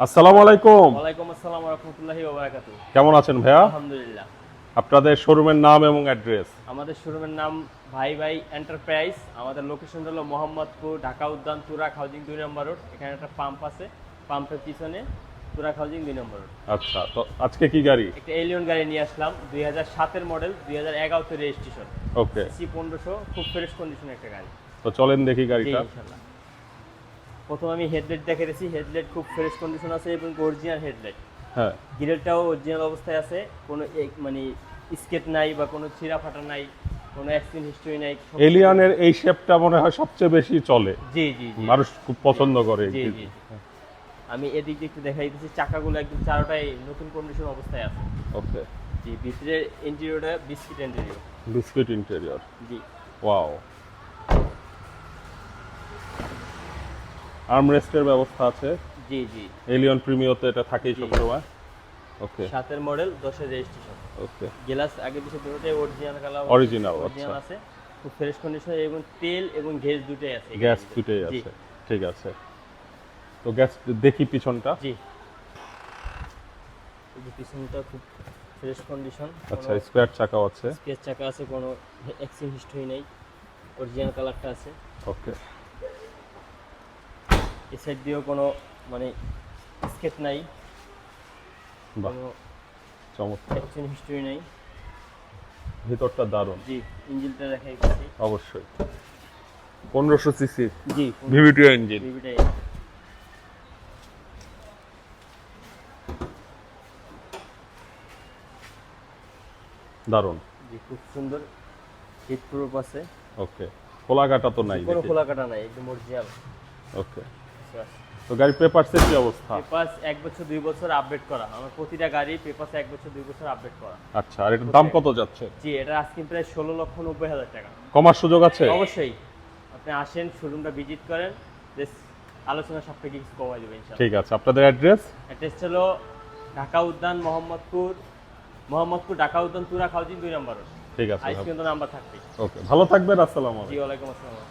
আসসালামু আলাইকুম। ওয়ালাইকুম আসসালাম রহমতুল্লাহি ওবারাকাতু কেমন আছেন ভাইয়া? আলহামদুলিল্লাহ। আপনাদের শোরুমের নাম এবং অ্যাড্রেস? আমাদের শোরুমের নাম ভাই ভাই এন্টারপ্রাইজ। আমাদের লোকেশন হলো মোহাম্মদপুর ঢাকা উদ্যান তুরাক হাউজিং দুই নম্বর রোড। এখানে একটা পাম্প আছে পাম্পের পিছনে তুরাক হাউজিং দুই নম্বর রোড। আচ্ছা তো আজকে কি গাড়ি? একটা এলিয়ন গাড়ি নিয়ে আসলাম দুই হাজার সাতের মডেল দুই হাজার এগারোতে রেজিস্ট্রেশন। ওকে। সি পনেরোশো খুব ফ্রেশ কন্ডিশনের একটা গাড়ি। তো চলেন দেখি গাড়িটা। ইনশাল্লাহ। প্রথম আমি হেডলাইট দেখে রেছি হেডলাইট খুব ফ্রেশ কন্ডিশন আছে এবং অরিজিনাল হেডলাইট হ্যাঁ। গ্রিলটাও অরিজিনাল অবস্থায় আছে। কোনো এক- মানে স্কেট নাই বা কোনো ছিঁড়া ফাটা নাই কোনো অ্যাক্সিডেন্ট হিস্টরি নাই এলিয়ানের এই শেপটা মনে হয় সবচেয়ে বেশি চলে। জি জি জি। মানুষ খুব পছন্দ করে জি জি। আমি এদিক দিয়ে একটু দেখাই দিচ্ছি চাকাগুলো একদম চারোটাই নতুন কন্ডিশন অবস্থায় আছে। ওকে। জি ভিতরের ইন্টেরিয়রটা বিস্কিট ইন্টেরিয়র বিস্কুট ইন্টেরিয়র জি। ওয়াও আর্মরেস্টের ব্যবস্থা আছে। জি জি। এলিয়ন প্রিমিওতে এটা থাকেই। সবসময়। ওকে সাতের মডেল দশের রেজিস্ট্রেশন ওকে গ্লাস আগে পিছিয়ে দুটোটাই অরিজিনাল কালার অরিজিনাল আচ্ছা। আছে। খুব ফ্রেশ কন্ডিশন এবং তেল এবং গ্যাস দুটোই আছে গ্যাস দুটোই আছে। ঠিক আছে। তো গ্যাস দেখি পিছনটা। জি। এই যে পিছনটা খুব ফ্রেশ কন্ডিশন আচ্ছা স্কোয়ার চাকাও আছে। স্কেচ চাকা আছে কোনো অ্যাক্সিডেন্ট হিস্টরি নেই। অরিজিনাল কালারটা আছে। ওকে এই সাইড দিয়েও কোনো মানে স্কেচ নাই। কোনো চমৎকার। হিস্টরি নেই। ভিতরটা দারুণ। জি ইঞ্জিনটা দিচ্ছি অবশ্যই। পনেরোশো সিসি জি ভিভিটিও ইঞ্জিন দারুণ। জি খুব সুন্দর। হিট প্রুফ আছে। ওকে। খোলা কাটা তো নাই কোনো খোলা কাটা নাই একদম অরিজিনাল ওকে। তো গাড়ির পেপারসের কি অবস্থা। পেপাস এক বছর দুই বছর আপডেট করা। আমার প্রতিটা গাড়ি পেপাস এক বছর দুই বছর আপডেট করা। আচ্ছা আর এটার দাম কত যাচ্ছে? জি এটা আজকে প্রায় ষোলো লক্ষ নব্বই হাজার টাকা। কমার সুযোগ আছে? অবশ্যই। আপনি আসেন শোরুমটা ভিজিট করেন আলোচনা সাপেক্ষে কিছু কমাই দেবেন ইনশাআল্লাহ। ঠিক আছে আপনাদের অ্যাড্রেস অ্যাড্রেস হলো ঢাকা উদ্যান মোহাম্মদপুর মোহাম্মদপুর ঢাকা উদ্যান তুরা খাউজিন দুই নম্বর ঠিক আছে আইসক্রিম নাম্বার থাকবে ওকে ভালো থাকবেন আসসালামু আলাইকুম। জি ওয়ালাইকুম আসসালাম।